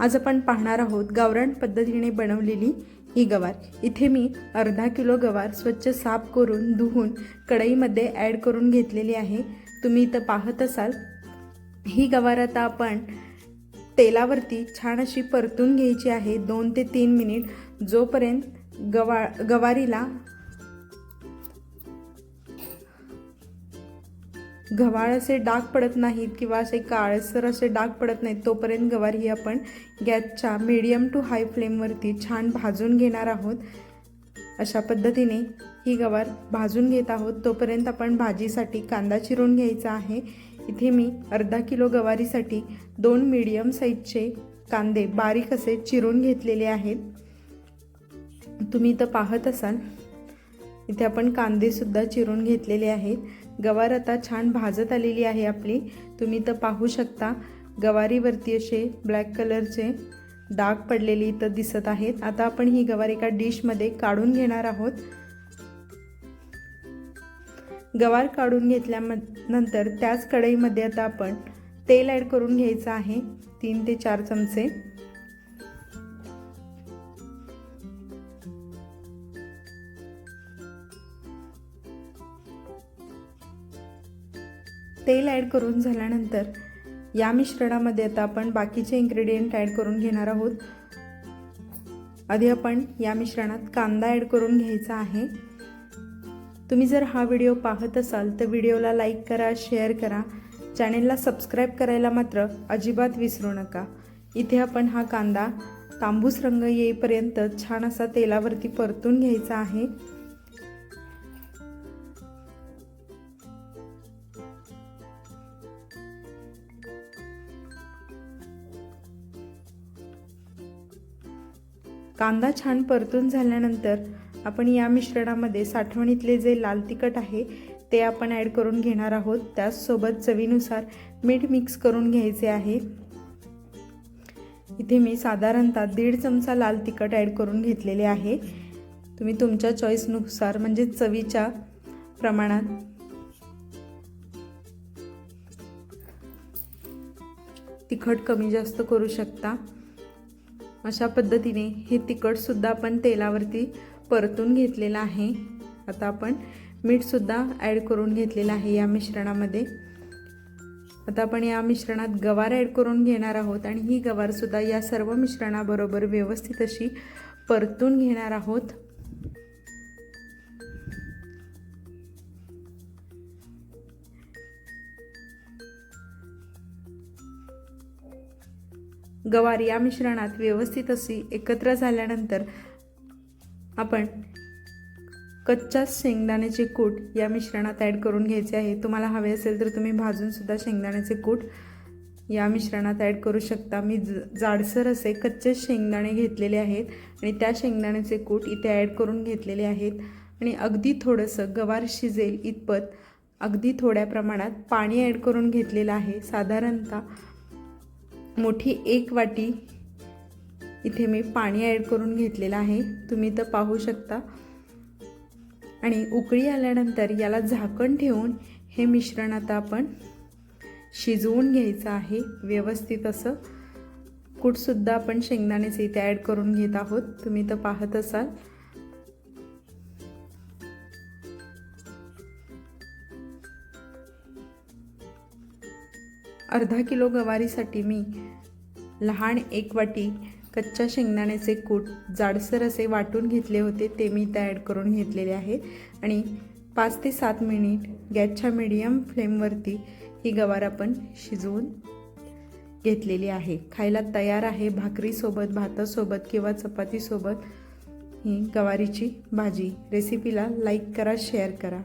आज आपण पाहणार आहोत गावरान पद्धतीने बनवलेली ही गवार. इथे मी अर्धा किलो गवार स्वच्छ साफ करून धुवून कढईमध्ये ॲड करून घेतलेली आहे. तुम्ही इथं पाहत असाल ही गवार आता आपण तेलावरती छान अशी परतून घ्यायची आहे. दोन ते तीन मिनिट जोपर्यंत गवा गवारीला गव्हाळ असे डाग पडत नाहीत किंवा असे काळसर असे डाग पडत नाहीत तोपर्यंत गवार ही आपण गॅसच्या मीडियम टू हाय फ्लेमवरती छान भाजून घेणार आहोत. अशा पद्धतीने ही गवार भाजून घेत आहोत. तोपर्यंत आपण भाजीसाठी कांदा चिरून घ्यायचा आहे. इथे मी अर्धा किलो गवारीसाठी दोन मीडियम साईजचे कांदे बारीक असे चिरून घेतलेले आहेत. तुम्ही इथं पाहत असाल इथे आपण कांदेसुद्धा चिरून घेतलेले आहेत. गवार आता छान भाजत आलेली आहे आपली. तुम्ही तर पाहू शकता गवारीवरती असे ब्लॅक कलरचे डाग पडलेले इथं दिसत आहेत. आता आपण ही गवार एका डिशमध्ये काढून घेणार आहोत. गवार काढून घेतल्यानंतर त्याच कढईमध्ये आता आपण तेल ॲड करून घ्यायचं आहे तीन ते चार चमचे. तेल ॲड करून झाल्यानंतर या मिश्रणामध्ये आता आपण बाकीचे इन्ग्रेडियंट ॲड करून घेणार आहोत. आधी आपण या मिश्रणात कांदा ॲड करून घ्यायचा आहे. तुम्ही जर हा व्हिडिओ पाहत असाल तर व्हिडिओला लाईक करा शेअर करा. चॅनेलला सबस्क्राईब करायला मात्र अजिबात विसरू नका. इथे आपण हा कांदा तांबूस रंग येईपर्यंत छान असा तेलावरती परतून घ्यायचा आहे. कांदा छान परतून झाल्यानंतर आपण या मिश्रणामध्ये साठवणीतले जे लाल तिखट आहे ते आपण ॲड करून घेणार आहोत. त्याचसोबत चवीनुसार मीठ मिक्स करून घ्यायचे आहे. इथे मी साधारणतः दीड चमचा लाल तिखट ॲड करून घेतलेले आहे. तुम्ही तुमच्या चॉईसनुसार म्हणजे चवीच्या प्रमाणात. तिखट कमी जास्त करू शकता. अशा पद्धतीने हे तिखटसुद्धा आपण तेलावरती परतून घेतलेलं आहे. आता आपण मीठसुद्धा ॲड करून घेतलेलं आहे या मिश्रणामध्ये. आता आपण या मिश्रणात गवार ॲड करून घेणार आहोत आणि ही गवारसुद्धा या सर्व मिश्रणाबरोबर व्यवस्थित अशी परतून घेणार आहोत. गवार या मिश्रणात व्यवस्थित अशी एकत्र झाल्यानंतर आपण कच्च्या शेंगदाण्याचे कूट या मिश्रणात ॲड करून घ्यायचे आहे. तुम्हाला हवे असेल तर तुम्ही भाजूनसुद्धा शेंगदाण्याचे कूट या मिश्रणात ॲड करू शकता. मी ज जाडसर असे कच्चे शेंगदाणे घेतलेले आहेत आणि त्या शेंगदाण्याचे कूट इथे ॲड करून घेतलेले आहेत. आणि अगदी थोडंसं गवार शिजेल इतपत अगदी थोड्या प्रमाणात पाणी ॲड करून घेतलेलं आहे. साधारणतः मोठी एक वाटी इथे मी पाणी ॲड करून घेतलेलं आहे. तुम्ही तर पाहू शकता. आणि उकळी आल्यानंतर याला झाकण ठेवून हे मिश्रण आता आपण शिजवून घ्यायचं आहे. व्यवस्थित असं कूटसुद्धा आपण शेंगदाण्याचे इथे ॲड करून घेत आहोत. तुम्ही तर पाहत असाल. अर्धा किलो गवारीसाठी मी लहान एक वाटी कच्च्या शेंगदाण्याचे कूट जाडसर असे वाटून घेतले होते ते मी इथं ॲड करून घेतलेले आहे. आणि पाच ते सात मिनिट गॅसच्या मीडियम फ्लेमवरती ही गवार आपण शिजवून घेतलेली आहे. खायला तयार आहे भाकरीसोबत भातासोबत किंवा चपातीसोबत ही गवारीची भाजी. रेसिपीला लाईक करा शेअर करा.